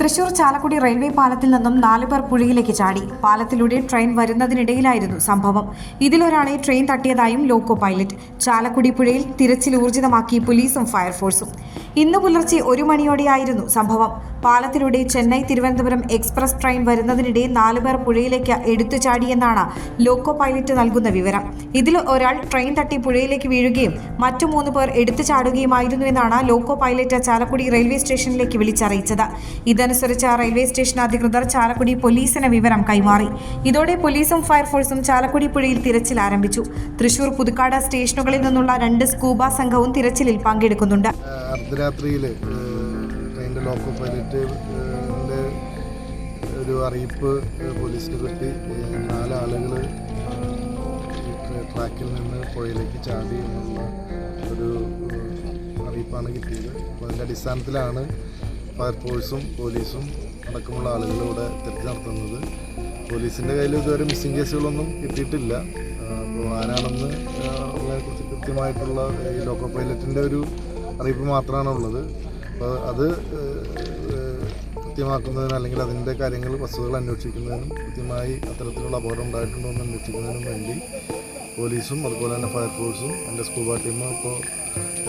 Thrissur Chalakudy railway പാലത്തിൽ നിന്നും നാലു പേർ പുഴയിലേക്ക് ചാടി. പാലത്തിലൂടെ ട്രെയിൻ വരുന്നതിനിടയിലായിരുന്നു സംഭവം. ഇതിലൊരാളെ ട്രെയിൻ തട്ടിയതായും ലോക്കോ പൈലറ്റ്. ചാലക്കുടി പുഴയിൽ തിരച്ചിൽ ഊർജിതമാക്കി പോലീസും ഫയർഫോഴ്സും. ഇന്ന് പുലർച്ചെ ഒരു മണിയോടെയായിരുന്നു സംഭവം. പാലത്തിലൂടെ ചെന്നൈ തിരുവനന്തപുരം എക്സ്പ്രസ് ട്രെയിൻ വരുന്നതിനിടെ നാലുപേർ പുഴയിലേക്ക് എടുത്തു ചാടിയെന്നാണ് ലോക്കോ പൈലറ്റ് നൽകുന്ന വിവരം. ഇതിൽ ഒരാൾ ട്രെയിൻ തട്ടി പുഴയിലേക്ക് വീഴുകയും മറ്റു മൂന്ന് പേർ എടുത്തു ചാടുകയുമായിരുന്നുവെന്നാണ് ലോക്കോ പൈലറ്റ് ചാലക്കുടി റെയിൽവേ സ്റ്റേഷനിലേക്ക് വിളിച്ചറിയിച്ചത്. ഇതനുസരിച്ച് റെയിൽവേ സ്റ്റേഷൻ അധികൃതർ ചാലക്കുടി പോലീസിന് വിവരം കൈമാറി. ഇതോടെ പോലീസും ഫയർഫോഴ്സും ചാലക്കുടി പുഴയിൽ തിരച്ചിൽ ആരംഭിച്ചു. തൃശൂർ പുതുക്കാട് സ്റ്റേഷനുകളിൽ നിന്നുള്ള രണ്ട് സ്കൂബ സംഘവും തിരച്ചിലിൽ പങ്കെടുക്കുന്നുണ്ട്. അർദ്ധരാത്രിയിൽ ട്രെയിനിന്റെ ലോക്കോ പൈലറ്റ് ഒരു അറിയിപ്പ് പോലീസിന് കിട്ടി. നാലാളുകൾ ട്രാക്കിൽ നിന്ന് പുഴയിലേക്ക് ചാടി എന്നുള്ള ഒരു അറിയിപ്പാണ് കിട്ടിയത്. അപ്പോൾ അതിന്റെ അടിസ്ഥാനത്തിലാണ് ഫയർഫോഴ്സും പോലീസും അടക്കമുള്ള ആളുകൾ ഇവിടെ നടത്തുന്നത്. പോലീസിന്റെ കയ്യിൽ ഇതുവരെ മിസ്സിംഗ് കേസുകളൊന്നും കിട്ടിയിട്ടില്ല. അപ്പോൾ ആരാണെന്ന് ഉള്ളതിനെക്കുറിച്ച് കൃത്യമായിട്ടുള്ള ഈ ലോക്കോ പൈലറ്റിന്റെ ഒരു അറിയിപ്പ് മാത്രമാണ് ഉള്ളത് അപ്പോൾ അത് കൃത്യമാക്കുന്നതിനും അല്ലെങ്കിൽ അതിന്റെ കാര്യങ്ങൾ വസ്തുതകൾ അന്വേഷിക്കുന്നതിനും കൃത്യമായി അത്തരത്തിലുള്ള അപകടം ഉണ്ടായിട്ടുണ്ടോ എന്ന് അന്വേഷിക്കുന്നതിനും വേണ്ടി പോലീസും അതുപോലെ തന്നെ ഫയർഫോഴ്സും എന്റെ സ്കൂബ ടീമും ഇപ്പോൾ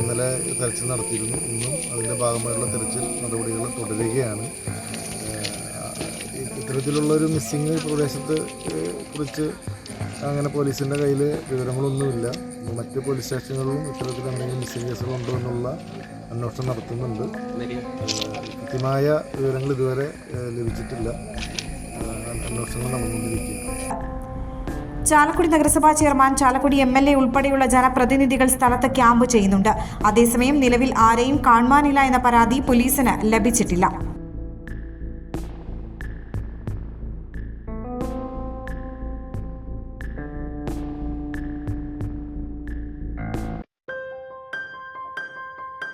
ഇന്നലെ തെരച്ചിൽ നടത്തിയിരുന്നു. ഇന്നും അതിന്റെ ഭാഗമായിട്ടുള്ള തെരച്ചിൽ നടപടികൾ തുടരുകയാണ്. ഇത്തരത്തിലുള്ളൊരു മിസ്സിങ് പ്രദേശത്ത് കുറിച്ച് അങ്ങനെ പോലീസിന്റെ കയ്യിൽ വിവരങ്ങളൊന്നുമില്ല. മറ്റ് പോലീസ് സ്റ്റേഷനുകളിലും ഇത്തരത്തിൽ എന്തെങ്കിലും മിസ്സിംഗ് കേസുകൾ ഉണ്ടോ എന്നുള്ള അന്വേഷണം നടത്തുന്നുണ്ട്. കൃത്യമായ വിവരങ്ങൾ ഇതുവരെ ലഭിച്ചിട്ടില്ല. അന്വേഷണങ്ങൾ നടന്നുകൊണ്ടിരിക്കുകയാണ്. ചാലക്കുടി നഗരസഭാ chairman Chalakudy M L A ഉൾപ്പെടെയുള്ള ജനപ്രതിനിധികൾ സ്ഥലത്ത് ക്യാമ്പ് ചെയ്യുന്നുണ്ട്. അതേസമയം നിലവിൽ ആരെയും കാണുവാനില്ല എന്ന പരാതി പോലീസിന് ലഭിച്ചിട്ടില്ല.